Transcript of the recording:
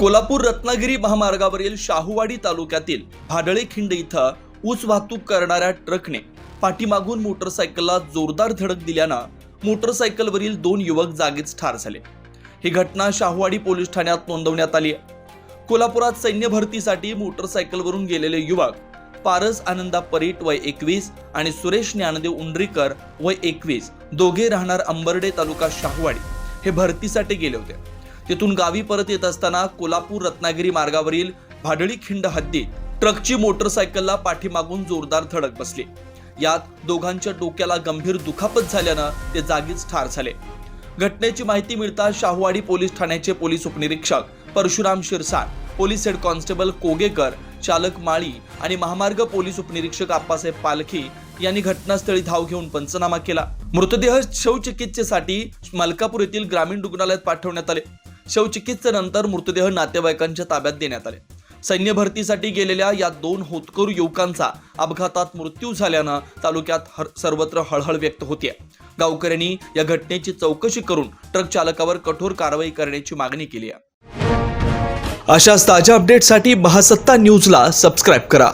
कोल्हापूर रत्नागिरी महामार्गावरील शाहूवाडी तालुक्यातील भाडळे खिंड इथं ऊस वाहतूक करणाऱ्या ट्रकने पाठीमागून मोटरसायकलला जोरदार धडक दिल्यानं मोटरसायकलवरील दोन युवक जागीच ठार झाले. ही घटना शाहूवाडी पोलीस ठाण्यात नोंदवण्यात आली आहे. कोल्हापुरात सैन्य भरतीसाठी मोटरसायकलवरून गेलेले युवक पारस आनंदा परीट वय एकवीस आणि सुरेश ज्ञानदेव उंडरीकर वय एकवीस दोघे राहणार अंबर्डे तालुका शाहूवाडी हे भरतीसाठी गेले होते. तिथून गावी परत येत असताना कोल्हापूर रत्नागिरी मार्गावरील भाडळी खिंड हद्दीत ट्रकची मोटरसायकलला पाठीमागून जोरदार धडक बसली. यात दोघांच्या डोक्याला गंभीर दुखापत झाल्यानं ते जागीच ठार झाले. घटनेची माहिती मिळताच शाहूवाडी पोलीस ठाण्याचे पोलीस उपनिरीक्षक Parshuram Shirsat police head constable Kogekar चालक माळी आणि महामार्ग पोलीस उपनिरीक्षक आप्पासाहेब पालखी यांनी घटनास्थळी धाव घेऊन पंचनामा केला. मृतदेह शवचिकित्सेसाठी मलकापूर येथील ग्रामीण रुग्णालयात पाठवण्यात आले. शवचिकित्सेनंतर मृतदेह नातेवाईकांच्या ताब्यात देण्यात आले. सैन्य भरतीसाठी गेलेल्या या दोन होतकरू युवकांचा अपघातात मृत्यू झाल्यानं तालुक्यात हर- सर्वत्र हळहळ व्यक्त होतीये. गावकऱ्यांनी या घटनेची चौकशी करून ट्रक चालकावर कठोर कारवाई करण्याची मागणी केली आहे. अशाच ताज्या अपडेटसाठी महासत्ता न्यूजला सबस्क्राईब करा.